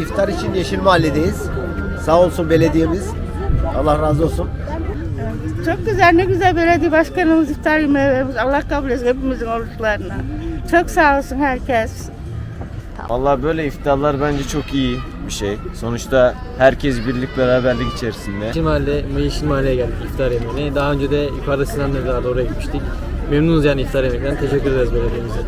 iftar için Yeşil Mahalle'deyiz. Sağ olsun belediyemiz. Allah razı olsun. Çok güzel, ne güzel belediye başkanımız iftar yemeği. Allah kabul etsin hepimizin oruçlarına. Çok sağ olsun herkes. Vallahi böyle iftarlar bence çok iyi bir şey. Sonuçta herkes birlik beraberlik içerisinde. Yeşil Mahalle, Yeşil Mahalle'ye geldik iftar yemeğine. Daha önce de yukarıda Sinan Nevza'da oraya gitmiştik. Memnunuz yani iftar yemekten. Teşekkür ederiz belediyemize.